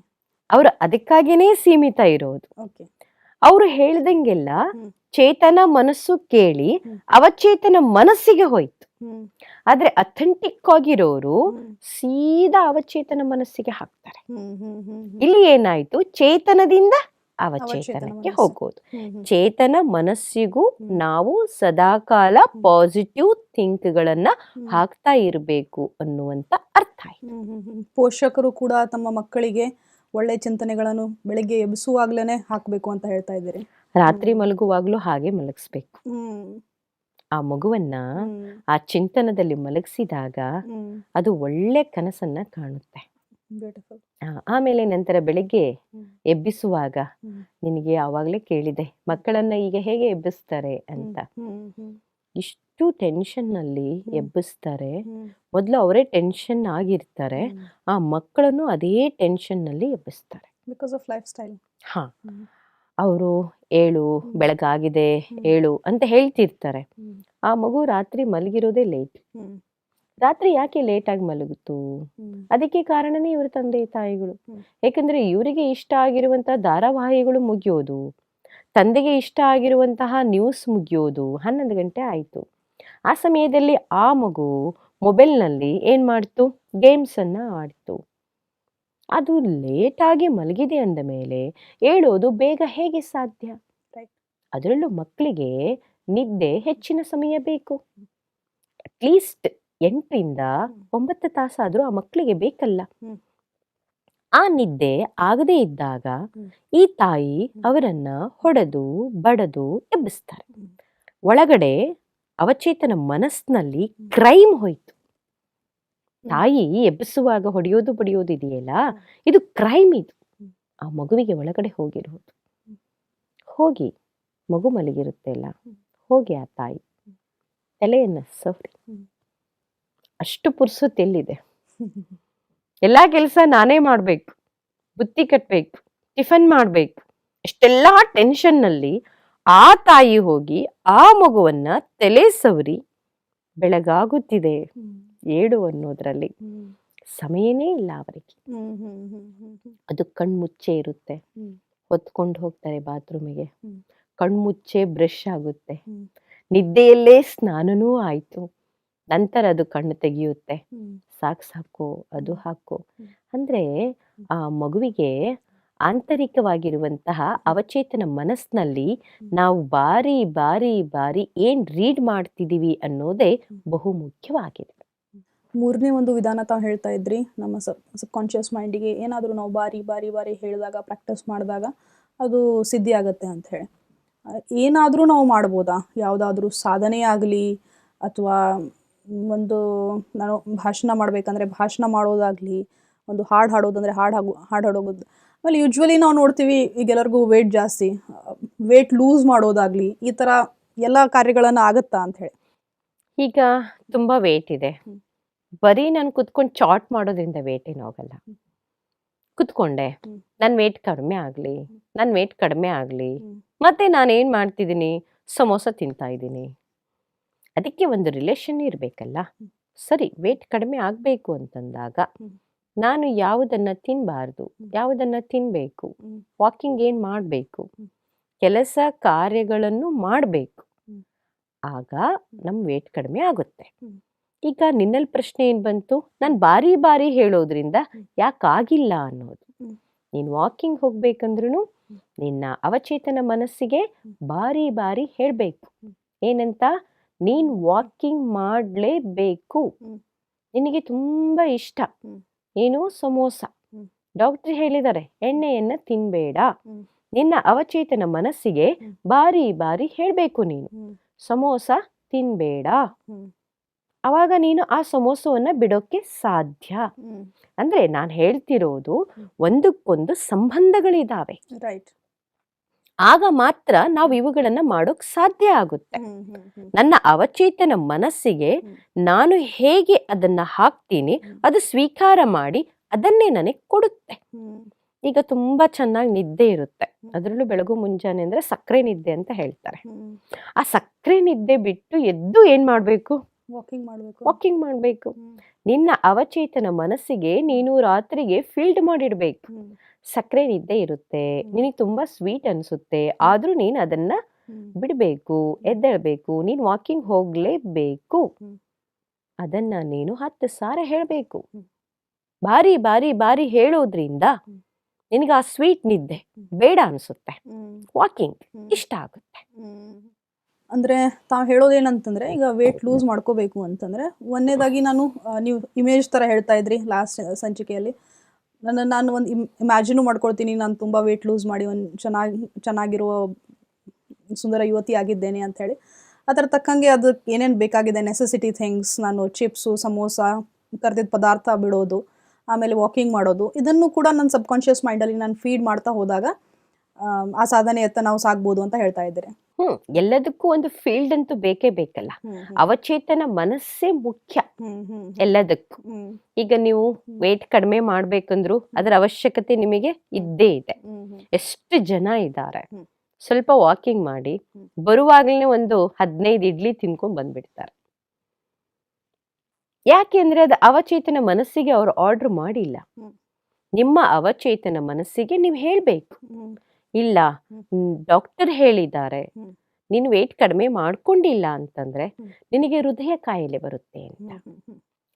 ಅವರು ಅದಕ್ಕಾಗೇನೆ ಸೀಮಿತ ಇರೋದು. ಓಕೆ. ಅವರು ಹೇಳ್ದಂಗೆಲ್ಲ. ಚೇತನ ಮನಸ್ಸು ಕೇಳಿ. ಅವಚೇತನ ಮನಸ್ಸಿಗೆ ಹೋಯ್ತು. ಆದ್ರೆ ಅಥೆಂಟಿಕ್ ಆಗಿರೋರು ಸೀದಾ ಅವಚೇತನ ಮನಸ್ಸಿಗೆ ಹಾಕ್ತಾರೆ. ಇಲ್ಲಿ ಏನಾಯ್ತು? ಚೇತನದಿಂದ ಅವಚೇತನ ಅವಚೇತನಕ್ಕೆ ಹೋಗೋದು. ಚೇತನ ಮನಸ್ಸಿಗೂ ನಾವು ಸದಾಕಾಲ ಪಾಸಿಟಿವ್ ಥಿಂಕ್ ಗಳನ್ನ ಹಾಕ್ತಾ ಇರಬೇಕು ಅನ್ನುವಂತ ಅರ್ಥ ಆಯ್ತು. ಪೋಷಕರು ಕೂಡ ತಮ್ಮ ಮಕ್ಕಳಿಗೆ ಒಳ್ಳೆ ಚಿಂತನೆಗಳನ್ನು ಬೆಳಿಗ್ಗೆ ಎಬ್ಬಿಸುವಾಗ್ಲೇನೆ ಹಾಕಬೇಕು ಅಂತ ಹೇಳ್ತಾ ಇದ್ದಾರೆ. ರಾತ್ರಿ ಮಲಗುವಾಗ್ಲೂ ಹಾಗೆ ಮಲಗಿಸ್ಬೇಕು. ಆ ಮಗುವನ್ನ ಆ ಚಿಂತನದಲ್ಲಿ ಮಲಗಿಸಿದಾಗ ಅದು ಒಳ್ಳೆ ಕನಸನ್ನ ಕಾಣುತ್ತೆ. ಆಮೇಲೆ ನಂತರ ಬೆಳಿಗ್ಗೆ ಎಬ್ಬಿಸುವಾಗ ನಿನಗೆ ಆವಾಗಲೇ ಕೇಳಿದೆ ಮಕ್ಕಳನ್ನ ಈಗ ಹೇಗೆ ಎಬ್ಬಿಸ್ತಾರೆ? ಅಂತ. ಇಷ್ಟು ಟೆನ್ಷನ್ ಅಲ್ಲಿ ಎಬ್ಬಿಸ್ತಾರೆ. ಮೊದಲು ಅವರೇ ಟೆನ್ಷನ್ ಆಗಿರ್ತಾರೆ ಆ ಮಕ್ಕಳನ್ನು ಅದೇ ಟೆನ್ಷನ್ನಲ್ಲಿ ಎಬ್ಬಿಸ್ತಾರೆ. ಬಿಕಾಸ್ ಆಫ್ ಲೈಫ್ ಸ್ಟೈಲ್ ಹಾ. ಅವರು ಏಳು ಬೆಳಗಾಗಿದೆ. ಏಳು ಅಂತ ಹೇಳ್ತಿರ್ತಾರೆ. ಆ ಮಗು ರಾತ್ರಿ ಮಲಗಿರೋದೇ ಲೇಟ್ ರಾತ್ರಿ ಯಾಕೆ ಲೇಟ್ ಆಗಿ ಮಲಗಿತು ಅದಕ್ಕೆ ಕಾರಣನೇ ಇವ್ರ ತಂದೆ ತಾಯಿಗಳು. ಯಾಕಂದ್ರೆ ಇವರಿಗೆ ಇಷ್ಟ ಆಗಿರುವಂತಹ ಧಾರಾವಾಹಿಗಳು ಮುಗಿಯೋದು ತಂದೆಗೆ ಇಷ್ಟ ಆಗಿರುವಂತಹ ನ್ಯೂಸ್ ಮುಗಿಯೋದು ಹನ್ನೊಂದು ಗಂಟೆ ಆಯಿತು. ಆ ಸಮಯದಲ್ಲಿ ಆ ಮಗು ಮೊಬೈಲ್ನಲ್ಲಿ ಏನ್ ಮಾಡ್ತು? ಗೇಮ್ಸ್ ಅನ್ನ ಆಡ್ತು. ಅದು ಲೇಟಾಗಿ ಮಲಗಿದೆ ಅಂದ ಮೇಲೆ ಹೇಳೋದು ಬೇಗ ಹೇಗೆ ಸಾಧ್ಯ. ಅದರಲ್ಲೂ ಮಕ್ಕಳಿಗೆ ನಿದ್ದೆ ಹೆಚ್ಚಿನ ಸಮಯ ಬೇಕು ಅಟ್ಲೀಸ್ಟ್ ಎಂಟರಿಂದ. ಒಂಬತ್ತು ತಾಸಾದ್ರೂ ಆ ಮಕ್ಕಳಿಗೆ ಬೇಕಲ್ಲ ಆ ನಿದ್ದೆ ಆಗದೇ ಇದ್ದಾಗ ಈ ತಾಯಿ. ಅವರನ್ನ ಹೊಡೆದು ಬಡದು ಎಬ್ಬಿಸ್ತಾರೆ ಒಳಗಡೆ ಅವಚೇತನ ಮನಸ್ಸಿನಲ್ಲಿ ಕ್ರೈಮ್ ಹೋಯ್ತು. ತಾಯಿ ಎಬ್ಬಿಸುವಾಗ ಹೊಡೆಯೋದು ಬಡಿಯೋದು ಇದೆಯಲ್ಲ? ಇದು ಕ್ರೈಮ್ ಇದು. ಆ ಮಗುವಿಗೆ ಒಳಗಡೆ ಹೋಗಿರುವುದು. ಹೋಗಿ ಮಗು ಮಲಗಿರುತ್ತೆ ಅಲ್ಲ? ಹೋಗಿ ಆ ತಾಯಿ. ತಲೆಯನ್ನ ಸವರಿ. ಅಷ್ಟು ಪುರ್ಸೊತ್ತು ಎಲ್ಲಿದೆ? ಎಲ್ಲ ಕೆಲಸ ನಾನೇ ಮಾಡ್ಬೇಕು. ಬುತ್ತಿ ಕಟ್ಟಬೇಕು ಟಿಫನ್ ಮಾಡ್ಬೇಕು. ಇಷ್ಟೆಲ್ಲ ಟೆನ್ಷನ್ನಲ್ಲಿ ಆ ತಾಯಿ ಹೋಗಿ ಆ ಮಗುವನ್ನ ತಲೆ ಸವರಿ ಬೆಳಗಾಗುತ್ತಿದೆ. ಏಳು ಅನ್ನೋದ್ರಲ್ಲಿ ಸಮಯನೇ ಇಲ್ಲ ಅವರಿಗೆ. ಅದು ಕಣ್ಮುಚ್ಚೆ ಇರುತ್ತೆ. ಹೊತ್ಕೊಂಡು ಹೋಗ್ತಾರೆ ಬಾತ್ರೂಮಿಗೆ. ಕಣ್ಮುಚ್ಚೆ ಬ್ರಷ್ ಆಗುತ್ತೆ. ನಿದ್ದೆಯಲ್ಲೇ ಸ್ನಾನನೂ ಆಯ್ತು. ನಂತರ ಅದು ಕಣ್ಣು ತೆಗೆಯುತ್ತೆ. ಸಾಕ್ ಸಾಕು ಸಾಕು ಅದು. ಹಾಕು. ಅಂದ್ರೆ ಆ ಮಗುವಿಗೆ ಆಂತರಿಕವಾಗಿರುವಂತಹ ಅವಚೇತನ ಮನಸ್ಸಿನಲ್ಲಿ ನಾವು ಬಾರಿ ಬಾರಿ ಬಾರಿ ಏನ್ ರೀಡ್ ಮಾಡ್ತಿದೀವಿ ಅನ್ನೋದೇ ಬಹು ಮುಖ್ಯವಾಗಿದೆ ಮೂರನೇ ಒಂದು ವಿಧಾನ ತಾವು ಹೇಳ್ತಾ ಇದ್ರಿ ನಮ್ಮ ಸಬ್ ಸಬ್ಕಾನ್ಷಿಯಸ್ ಮೈಂಡಿಗೆ ಏನಾದರೂ ನಾವು ಬಾರಿ ಬಾರಿ ಬಾರಿ ಹೇಳಿದಾಗ ಪ್ರಾಕ್ಟೀಸ್ ಮಾಡಿದಾಗ ಅದು ಸಿದ್ಧಿ ಆಗುತ್ತೆ ಅಂತ ಹೇಳಿ. ಏನಾದರೂ ನಾವು ಮಾಡ್ಬೋದಾ? ಯಾವುದಾದ್ರೂ ಸಾಧನೆ ಆಗಲಿ ಅಥವಾ ಒಂದು ನಾನು ಭಾಷಣ ಮಾಡಬೇಕಂದ್ರೆ ಭಾಷಣ ಮಾಡೋದಾಗಲಿ ಒಂದು ಹಾಡು ಹಾಡೋದಂದರೆ ಹಾಡು ಹಾಗು ಹಾಡು ಹಾಡೋದು. ಆಮೇಲೆ ಯೂಶ್ವಲಿ ನಾವು ನೋಡ್ತೀವಿ ಈಗ ಎಲ್ಲರಿಗೂ ವೇಟ್ ಜಾಸ್ತಿ ವೆಯ್ಟ್ ಲೂಸ್ ಮಾಡೋದಾಗಲಿ ಈ ಥರ ಎಲ್ಲ ಕಾರ್ಯಗಳನ್ನು ಆಗುತ್ತಾ ಅಂತ ಹೇಳಿ. ಈಗ ತುಂಬ ವೇಟ್ ಇದೆ. ಬರೀ ನಾನು ಕುತ್ಕೊಂಡು ಚಾಟ್ ಮಾಡೋದ್ರಿಂದ ವೇಟ್ ಏನು ಹೋಗಲ್ಲ. ಕುತ್ಕೊಂಡೆ. ನನ್ನ ವೇಟ್ ಕಡಿಮೆ ಆಗಲಿ ನನ್ನ ವೇಟ್ ಕಡಿಮೆ ಆಗಲಿ ಮತ್ತೆ ನಾನು ಏನ್ ಮಾಡ್ತಿದ್ದೀನಿ? ಸಮೋಸ ತಿಂತಾ ಇದ್ದೀನಿ. ಅದಕ್ಕೆ ಒಂದು ರಿಲೇಷನ್ ಇರಬೇಕಲ್ಲ. ಸರಿ ವೇಟ್ ಕಡಿಮೆ ಆಗಬೇಕು ಅಂತಂದಾಗ. ನಾನು ಯಾವುದನ್ನ ತಿನ್ನಬಾರ್ದು ಯಾವುದನ್ನು ತಿನ್ನಬೇಕು ವಾಕಿಂಗ್ ಏನು ಮಾಡಬೇಕು ಕೆಲಸ ಕಾರ್ಯಗಳನ್ನು ಮಾಡಬೇಕು. ಆಗ ನಮ್ಮ ವೇಟ್ ಕಡಿಮೆ ಆಗುತ್ತೆ. ಈಗ ನಿನ್ನಲ್ಲಿ ಪ್ರಶ್ನೆ ಏನು ಬಂತು? ನಾನು ಬಾರಿ ಬಾರಿ ಹೇಳೋದ್ರಿಂದ. ಯಾಕಾಗಿಲ್ಲ ಅನ್ನೋದು. ನೀನು ವಾಕಿಂಗ್ ಹೋಗ್ಬೇಕಂದ್ರೂ ನಿನ್ನ ಅವಚೇತನ ಮನಸ್ಸಿಗೆ ಬಾರಿ ಬಾರಿ ಹೇಳಬೇಕು. ಏನಂತ? ನೀನ್ ವಾಕಿಂಗ್ ಮಾಡಲೇಬೇಕು. ನಿನಗೆ ತುಂಬಾ ಇಷ್ಟ. ಏನು? ಸಮೋಸ. ಡಾಕ್ಟರ್ ಹೇಳಿದ್ದಾರೆ ಎಣ್ಣೆಯನ್ನ ತಿನ್ಬೇಡ. ನಿನ್ನ ಅವಚೇತನ ಮನಸ್ಸಿಗೆ ಬಾರಿ ಬಾರಿ ಹೇಳಬೇಕು ನೀನು. ಸಮೋಸ ತಿನ್ಬೇಡ. ಅವಾಗ ನೀನು ಆ ಸಮೋಸವನ್ನು ಬಿಡೋಕೆ ಸಾಧ್ಯ. ಅಂದರೆ ನಾನು ಹೇಳ್ತಿರೋದು. ಒಂದಕ್ಕೊಂದು ಸಂಬಂಧಗಳಿದ್ದಾವೆ ರೈಟ್ ಆಗ ಮಾತ್ರ ನಾವು ಇವುಗಳನ್ನು ಮಾಡೋಕ್ ಸಾಧ್ಯ ಆಗುತ್ತೆ. ನನ್ನ ಅವಚೇತನ ಮನಸ್ಸಿಗೆ ನಾನು ಹೇಗೆ ಅದನ್ನ ಹಾಕ್ತೀನಿ ಅದು ಸ್ವೀಕಾರ ಮಾಡಿ ಅದನ್ನೇ ನನಗೆ ಕೊಡುತ್ತೆ. ಈಗ ತುಂಬಾ ಚೆನ್ನಾಗಿ ನಿದ್ದೆ ಇರುತ್ತೆ. ಅದರಲ್ಲೂ ಬೆಳಗು ಮುಂಜಾನೆ ಅಂದ್ರೆ ಸಕ್ಕರೆ ನಿದ್ದೆ ಅಂತ ಹೇಳ್ತಾರೆ. ಆ ಸಕ್ಕರೆ ನಿದ್ದೆ ಬಿಟ್ಟು ಎದ್ದು ಏನ್ ಮಾಡ್ಬೇಕು? ವಾಕಿಂಗ್ ಮಾಡಬೇಕು. ವಾಕಿಂಗ್ ಮಾಡ್ಬೇಕು. ನಿನ್ನ ಅವಚೇತನ ಮನಸ್ಸಿಗೆ ನೀನು ರಾತ್ರಿಗೆ ಫೀಲ್ಡ್ ಮಾಡಿಡ್ಬೇಕು. ಸಕ್ಕರೆ ನಿದ್ದೆ ಇರುತ್ತೆ. ನಿನಗೆ ತುಂಬಾ ಸ್ವೀಟ್ ಅನ್ಸುತ್ತೆ. ಆದ್ರೂ ನೀನು ಅದನ್ನ ಬಿಡಬೇಕು ಎದ್ದೇಳ್ಬೇಕು ನೀನು ವಾಕಿಂಗ್ ಹೋಗ್ಲೇಬೇಕು. ಅದನ್ನ ನೀನು ಹತ್ತು ಸಾರ ಹೇಳಬೇಕು. ಬಾರಿ ಬಾರಿ ಬಾರಿ ಹೇಳೋದ್ರಿಂದ ನಿನಗೆ ಆ ಸ್ವೀಟ್ ನಿದ್ದೆ ಬೇಡ ಅನ್ಸುತ್ತೆ. ವಾಕಿಂಗ್ ಇಷ್ಟ ಆಗುತ್ತೆ. ಅಂದ್ರೆ ತಾವು ಹೇಳೋದೇನಂತಂದರೆ, ಈಗ ವೇಟ್ ಲೂಸ್ ಮಾಡ್ಕೋಬೇಕು ಅಂತಂದರೆ, ಒಂದನೇದಾಗಿ ನಾನು ನೀವು ಇಮೇಜ್ ಥರ ಹೇಳ್ತಾ ಇದ್ರಿ ಲಾಸ್ಟ್ ಸಂಚಿಕೆಯಲ್ಲಿ. ನನ್ನ, ನಾನು ಒಂದು ಇಮ್ ಇಮ್ಯಾಜಿನು ಮಾಡ್ಕೊಳ್ತೀನಿ, ನಾನು ತುಂಬ ವೆಯ್ಟ್ ಲೂಸ್ ಮಾಡಿ, ಒಂದು ಚೆನ್ನಾಗಿ ಚೆನ್ನಾಗಿರುವ ಸುಂದರ ಯುವತಿ ಆಗಿದ್ದೇನೆ ಅಂಥೇಳಿ ಅದರ ತಕ್ಕಂಗೆ ಅದಕ್ಕೆ ಏನೇನು ಬೇಕಾಗಿದೆ ನೆಸೆಸಿಟಿ ಥಿಂಗ್ಸ್ ನಾನು ಚಿಪ್ಸು ಸಮೋಸ ಕರೆದಿದ್ದ ಪದಾರ್ಥ ಬಿಡೋದು, ಆಮೇಲೆ ವಾಕಿಂಗ್ ಮಾಡೋದು, ಇದನ್ನು ಕೂಡ ನನ್ನ ಸಬ್ಕಾನ್ಷಿಯಸ್ ಮೈಂಡಲ್ಲಿ ನಾನು ಫೀಡ್ ಮಾಡ್ತಾ ಹೋದಾಗ ಆ ಸಾಧನೆಯತ್ತ ನಾವು ಸಾಗ್ಬೋದು ಅಂತ ಹೇಳ್ತಾ ಇದ್ದಾರೆ. ಹ್ಮ್ ಎಲ್ಲದಕ್ಕೂ ಒಂದು ಫೀಲ್ಡ್ ಅಂತೂ ಬೇಕೇ ಬೇಕಲ್ಲ. ಅವಚೇತನ ಮನಸ್ಸೇ ಮುಖ್ಯ. ಎಲ್ಲದಕ್ಕೂ. ಈಗ ನೀವು ವೇಟ್ ಕಡಿಮೆ ಮಾಡ್ಬೇಕಂದ್ರು ಅದರ ಅವಶ್ಯಕತೆ ನಿಮಗೆ ಇದ್ದೇ ಇದೆ. ಎಷ್ಟು ಜನ ಇದ್ದಾರೆ? ಸ್ವಲ್ಪ ವಾಕಿಂಗ್ ಮಾಡಿ. ಬರುವಾಗಲೇ ಒಂದು ಹದಿನೈದು ಇಡ್ಲಿ ತಿನ್ಕೊಂಡ್ ಬಂದ್ಬಿಡ್ತಾರೆ. ಯಾಕೆ ಅಂದ್ರೆ ಅದು ಅವಚೇತನ ಮನಸ್ಸಿಗೆ ಅವ್ರು ಆರ್ಡರ್ ಮಾಡಿಲ್ಲ. ನಿಮ್ಮ ಅವಚೇತನ ಮನಸ್ಸಿಗೆ ನೀವು ಹೇಳ್ಬೇಕು. ಇಲ್ಲ ಡಾಕ್ಟರ್ ಹೇಳಿದ್ದಾರೆ. ನೀನು ವೇಟ್ ಕಡಿಮೆ ಮಾಡ್ಕೊಂಡಿಲ್ಲ ಅಂತಂದ್ರೆ. ನಿನಗೆ ಹೃದಯ ಕಾಯಿಲೆ ಬರುತ್ತೆ ಅಂತ.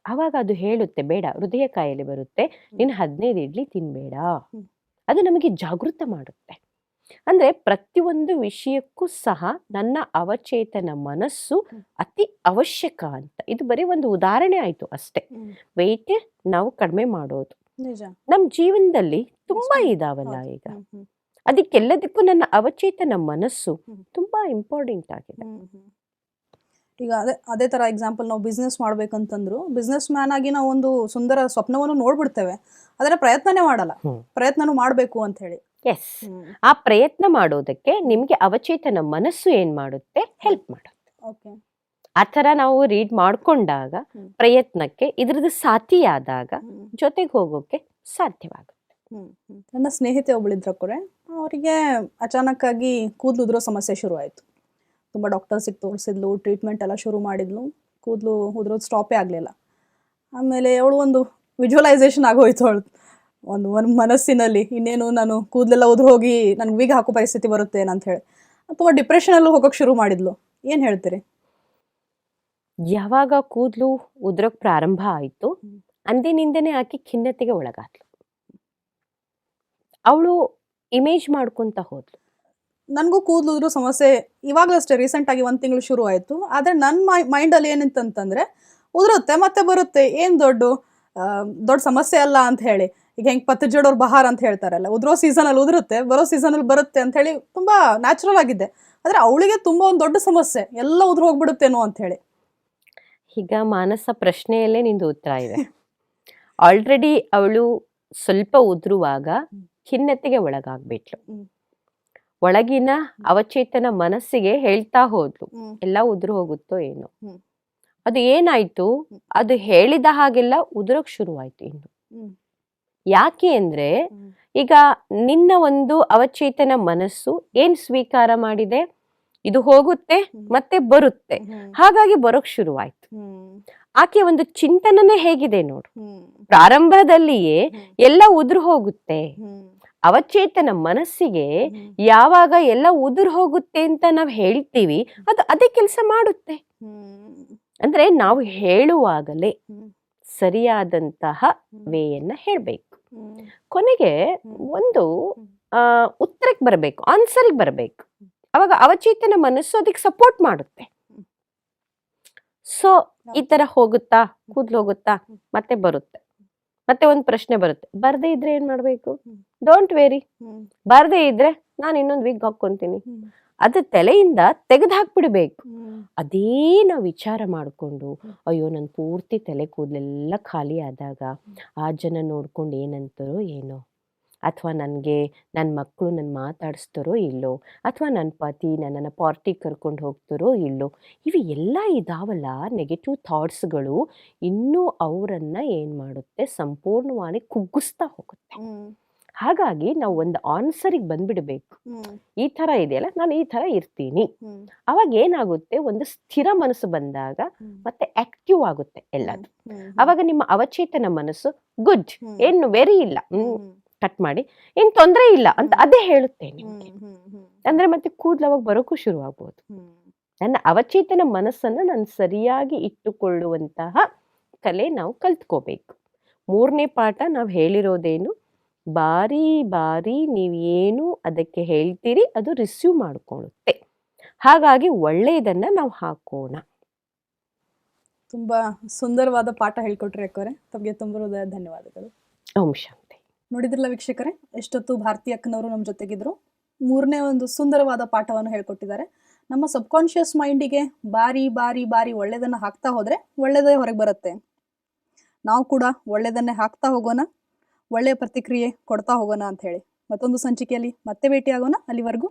ಅವಾಗ ಅದು ಹೇಳುತ್ತೆ ಬೇಡ ಹೃದಯ ಕಾಯಿಲೆ ಬರುತ್ತೆ ನೀನು ಹದಿನೈದು ಇಡ್ಲಿ ತಿನ್ಬೇಡ. ಅದು ನಮಗೆ ಜಾಗೃತ ಮಾಡುತ್ತೆ. ಅಂದ್ರೆ ಪ್ರತಿಯೊಂದು ವಿಷಯಕ್ಕೂ ಸಹ ನನ್ನ ಅವಚೇತನ ಮನಸ್ಸು ಅತಿ ಅವಶ್ಯಕ ಅಂತ. ಇದು ಬರೀ ಒಂದು ಉದಾಹರಣೆ ಆಯ್ತು ಅಷ್ಟೇ. ವೆಯ್ಟ್ ನಾವು ಕಡಿಮೆ ಮಾಡೋದು. ನಮ್ ನಮ್ಮ ಜೀವನದಲ್ಲಿ ತುಂಬಾ ಇದಾವಲ್ಲ ಈಗ. ಅದಕ್ಕೆಲ್ಲದಕ್ಕೂ ನನ್ನ ಅವಚೇತನ ಮನಸ್ಸು. ತುಂಬಾ ಇಂಪಾರ್ಟೆಂಟ್ ಆಗಿದೆ. ಈಗ ಅದೇ ಅದೇ ಥರ ಎಕ್ಸಾಂಪಲ್ ನಾವು ಬಿಸ್ನೆಸ್ ಮಾಡ್ಬೇಕಂತಂದ್ರು ಬಿಸ್ನೆಸ್ ಮ್ಯಾನ್ ಆಗಿ ನಾವು ಒಂದು ಸುಂದರ ಸ್ವಪ್ನವನ್ನು ನೋಡ್ಬಿಡ್ತೇವೆ. ಅದರ ಪ್ರಯತ್ನನೇ ಮಾಡಲ್ಲ. ಪ್ರಯತ್ನನೂ ಮಾಡಬೇಕು ಅಂತ ಹೇಳಿ ಎಸ್ ಆ ಪ್ರಯತ್ನ ಮಾಡೋದಕ್ಕೆ ನಿಮಗೆ ಅವಚೇತನ ಮನಸ್ಸು ಏನ್ ಮಾಡುತ್ತೆ? ಹೆಲ್ಪ್ ಮಾಡುತ್ತೆ. ಓಕೆ ಆ ಥರ ನಾವು ರೀಡ್ ಮಾಡ್ಕೊಂಡಾಗ. ಪ್ರಯತ್ನಕ್ಕೆ ಇದ್ರದ್ದು ಸಾಥಿಯಾದಾಗ ಜೊತೆಗೆ ಹೋಗೋಕೆ ಸಾಧ್ಯವಾಗುತ್ತೆ. ನನ್ನ ಸ್ನೇಹಿತೆ ಒಬ್ಬಳಿದ್ರ ಕೊರೆ ಅವರಿಗೆ ಅಚಾನಕ್ ಆಗಿ ಕೂದಲು ಉದುರೋ ಸಮಸ್ಯೆ ಶುರು ಆಯಿತು ತುಂಬ ಡಾಕ್ಟರ್ಸಿಗೆ ತೋರಿಸಿದ್ಲು ಟ್ರೀಟ್ಮೆಂಟ್ ಎಲ್ಲ ಶುರು ಮಾಡಿದ್ಲು. ಕೂದಲು ಉದುರೋದು ಸ್ಟಾಪೇ ಆಗಲಿಲ್ಲ. ಆಮೇಲೆ ಅವಳು ಒಂದು ವಿಜುವಲೈಸೇಷನ್ ಆಗೋಯ್ತು ಅವಳು. ಒಂದು ಒಂದು ಮನಸ್ಸಿನಲ್ಲಿ ಇನ್ನೇನು ನಾನು ಕೂದಲೆಲ್ಲ ಉದುರು ಹೋಗಿ ನನಗೆ ವೀಗ ಹಾಕೋ ಪರಿಸ್ಥಿತಿ ಬರುತ್ತೆ ಅಂತ ಹೇಳಿ. ತುಂಬ ಡಿಪ್ರೆಷನಲ್ಲೂ ಹೋಗೋಕೆ ಶುರು ಮಾಡಿದ್ಲು. ಏನು ಹೇಳ್ತೀರಿ? ಯಾವಾಗ ಕೂದಲು ಉದ್ರಕ್ ಪ್ರಾರಂಭ ಆಯ್ತು. ಅಂದಿನಿಂದನೇ ಆಕೆ ಖಿನ್ನತೆಗೆ ಒಳಗಾದ್ಲು. ಅವಳು ಇಮೇಜ್ ಮಾಡ್ಕೊಂತ ಹೋದ್ಲು. ನನಗೂ ಕೂದಲು ಸಮಸ್ಯೆ. ಇವಾಗಲೂ ಅಷ್ಟೇ ರೀಸೆಂಟಾಗಿ ಒಂದು ತಿಂಗಳು ಶುರು ಆಯಿತು. ಆದರೆ ನನ್ನ ಮೈ ಮೈಂಡಲ್ಲಿ ಏನಂತಂತಂದ್ರೆ ಉದುರುತ್ತೆ ಮತ್ತೆ ಬರುತ್ತೆ. ಏನು ದೊಡ್ಡ ದೊಡ್ಡ ಸಮಸ್ಯೆ ಅಲ್ಲ ಅಂತ ಹೇಳಿ. ಈಗ ಹೆಂಗೆ ಪತ್ತಜೋಡೋರ್ ಬಹಾರ್ ಅಂತ ಹೇಳ್ತಾರಲ್ಲ ಉದುರೋ ಸೀಸನಲ್ಲಿ ಉದುರುತ್ತೆ ಬರೋ ಸೀಸನಲ್ಲಿ ಬರುತ್ತೆ ಅಂತ ಹೇಳಿ ತುಂಬ ನ್ಯಾಚುರಲ್ ಆಗಿದೆ ಆದರೆ ಅವಳಿಗೆ ತುಂಬ ಒಂದು ದೊಡ್ಡ ಸಮಸ್ಯೆ ಎಲ್ಲ ಉದುರು ಹೋಗ್ಬಿಡುತ್ತೇನೋ ಅಂತ ಹೇಳಿ. ಈಗ ಮಾನಸ ಪ್ರಶ್ನೆಯಲ್ಲೇ ನಿಂದು ಉತ್ತರ ಇದೆ. ಆಲ್ರೆಡಿ ಅವಳು ಸ್ವಲ್ಪ ಉದುರುವಾಗ ಖಿನ್ನತೆಗೆ ಒಳಗಾಗ್ಬಿಟ್ಲು. ಒಳಗಿನ ಅವಚೇತನ ಮನಸ್ಸಿಗೆ ಹೇಳ್ತಾ ಹೋದ್ಲು. ಎಲ್ಲ ಉದುರು ಹೋಗುತ್ತೋ ಏನೋ. ಅದು ಏನಾಯ್ತು? ಅದು ಹೇಳಿದ ಹಾಗೆಲ್ಲ ಉದುರಕ್ ಶುರುವಾಯ್ತು ಇನ್ನು. ಯಾಕೆ ಅಂದ್ರೆ ಈಗ ನಿನ್ನ ಒಂದು ಅವಚೇತನ ಮನಸ್ಸು ಏನ್ ಸ್ವೀಕಾರ ಮಾಡಿದೆ? ಇದು ಹೋಗುತ್ತೆ ಮತ್ತೆ ಬರುತ್ತೆ. ಹಾಗಾಗಿ ಬರೋಕ್ ಶುರುವಾಯ್ತು. ಆಕೆ ಒಂದು ಚಿಂತನನೇ ಹೇಗಿದೆ ನೋಡು. ಪ್ರಾರಂಭದಲ್ಲಿಯೇ ಎಲ್ಲ ಉದುರು ಹೋಗುತ್ತೆ. ಅವಚೇತನ ಮನಸ್ಸಿಗೆ ಯಾವಾಗ ಎಲ್ಲ ಉದುರು ಹೋಗುತ್ತೆ ಅಂತ ನಾವು ಹೇಳ್ತೀವಿ ಅದು ಅದೇ ಕೆಲಸ ಮಾಡುತ್ತೆ. ಅಂದ್ರೆ ನಾವು ಹೇಳುವಾಗಲೇ ಸರಿಯಾದಂತಹ. ವೇಯನ್ನ ಹೇಳ್ಬೇಕು. ಕೊನೆಗೆ ಒಂದು ಆ ಉತ್ತರಕ್ಕೆ ಬರಬೇಕು ಆನ್ಸರ್ಗೆ ಬರಬೇಕು. ಅವಾಗ ಅವಚೇತನ ಮನಸ್ಸು ಅದಕ್ಕೆ ಸಪೋರ್ಟ್ ಮಾಡುತ್ತೆ. ಸೊ ಈ ತರ ಹೋಗುತ್ತಾ ಕೂದ್ಲು ಹೋಗುತ್ತಾ ಮತ್ತೆ ಬರುತ್ತೆ. ಮತ್ತೆ ಒಂದು ಪ್ರಶ್ನೆ ಬರುತ್ತೆ ಬರ್ದೇ ಇದ್ರೆ ಏನ್ ಮಾಡ್ಬೇಕು. Don't worry. ಬರ್ದೇ ಇದ್ರೆ ನಾನು ಇನ್ನೊಂದು ವೀಕ್ ಹಾಕೊಂತೀನಿ. ಅದು ತಲೆಯಿಂದ ತೆಗೆದು ಹಾಕ್ಬಿಡ್ಬೇಕು. ಅದೇ ನಾವು ವಿಚಾರ ಮಾಡಿಕೊಂಡು ಅಯ್ಯೋ ನನ್ನ ಪೂರ್ತಿ ತಲೆ ಕೂದಲೆಲ್ಲ ಖಾಲಿ ಆದಾಗ ಆ ಜನ ನೋಡ್ಕೊಂಡು ಏನಂತಾರೋ ಏನೋ ಅಥವಾ ನನಗೆ ನನ್ನ ಮಕ್ಕಳು ನನ್ನ ಮಾತಾಡಿಸ್ತಾರೋ ಇಲ್ಲೋ ಅಥವಾ ನನ್ನ ಪತಿ ನನ್ನನ್ನು ಪಾರ್ಟಿ ಕರ್ಕೊಂಡು ಹೋಗ್ತಾರೋ ಇಲ್ಲೋ ಇವು ಎಲ್ಲ ಇದಾವಲ್ಲ ನೆಗೆಟಿವ್ ಥಾಟ್ಸ್ಗಳು ಇನ್ನೂ ಅವರನ್ನು ಏನು ಮಾಡುತ್ತೆ? ಸಂಪೂರ್ಣವಾಗಿ ಕುಗ್ಗಿಸ್ತಾ ಹೋಗುತ್ತೆ. ಹಾಗಾಗಿ ನಾವು ಒಂದು ಆನ್ಸರಿಗೆ ಬಂದ್ಬಿಡ್ಬೇಕು. ಈ ಥರ ಇದೆಯಲ್ಲ? ನಾನು ಈ ಥರ ಇರ್ತೀನಿ. ಅವಾಗ ಏನಾಗುತ್ತೆ? ಒಂದು ಸ್ಥಿರ ಮನಸ್ಸು ಬಂದಾಗ ಮತ್ತೆ ಆಕ್ಟಿವ್ ಆಗುತ್ತೆ ಎಲ್ಲದು. ಅವಾಗ ನಿಮ್ಮ ಅವಚೇತನ ಮನಸ್ಸು ಗುಡ್. ಏನು ವೆರಿ ಇಲ್ಲ. ಕಟ್ ಮಾಡಿ ಏನ್ ತೊಂದರೆ ಇಲ್ಲ ಅಂತ ಅದೇ ಹೇಳುತ್ತೆ ನಿಮಗೆ. ಅಂದ್ರೆ ಮತ್ತೆ ಕೂದ್ಲು ಅವಾಗ ಬರೋಕ್ಕೂ ಶುರು ಆಗ್ಬೋದು ಹ್ಮ್. ನನ್ನ ಅವಚೇತನ ಮನಸ್ಸನ್ನ ನಾನು ಸರಿಯಾಗಿ ಇಟ್ಟುಕೊಳ್ಳುವಂತಹ ಕಲೆ ನಾವು ಕಲ್ತ್ಕೋಬೇಕು. ಮೂರನೇ ಪಾಠ ನಾವು ಹೇಳಿರೋದೇನು ಬಾರಿ ಬಾರಿ ನೀವು ಏನು ಅದಕ್ಕೆ ಹೇಳ್ತೀರಿ ಅದು ರಿಸೀವ್ ಮಾಡ್ಕೊಳ್ಳುತ್ತೆ. ಹಾಗಾಗಿ ಒಳ್ಳೆಯದನ್ನ ನಾವು ಹಾಕೋಣ. ತುಂಬಾ ಸುಂದರವಾದ ಪಾಠ ಹೇಳ್ಕೊಟ್ರಿ ಅಕ್ಕವ್ರೆ ತಮಗೆ ತುಂಬ ಹೃದಯ ಧನ್ಯವಾದಗಳು. ಓಂ ಶಾಂತಿ ನೋಡಿದ್ರಲ್ಲ ವೀಕ್ಷಕರೇ? ಎಷ್ಟೊತ್ತು ಭಾರತೀಯ ಅಕ್ಕನವರು ನಮ್ಮ ಜೊತೆಗಿದ್ರು. ಮೂರನೇ ಒಂದು ಸುಂದರವಾದ ಪಾಠವನ್ನು ಹೇಳ್ಕೊಟ್ಟಿದ್ದಾರೆ. ನಮ್ಮ ಸಬ್ಕಾನ್ಷಿಯಸ್ ಮೈಂಡಿಗೆ ಬಾರಿ ಬಾರಿ ಬಾರಿ ಒಳ್ಳೆಯದನ್ನು ಹಾಕ್ತಾ ಹೋದರೆ ಒಳ್ಳೆಯದೇ ಹೊರಗೆ ಬರುತ್ತೆ. ನಾವು ಕೂಡ ಒಳ್ಳೆಯದನ್ನೇ ಹಾಕ್ತಾ ಹೋಗೋಣ, ಒಳ್ಳೆಯ ಪ್ರತಿಕ್ರಿಯೆ ಕೊಡ್ತಾ ಹೋಗೋಣ ಅಂತ ಹೇಳಿ. ಮತ್ತೊಂದು ಸಂಚಿಕೆಯಲ್ಲಿ ಮತ್ತೆ ಭೇಟಿಯಾಗೋಣ. ಅಲ್ಲಿವರೆಗೂ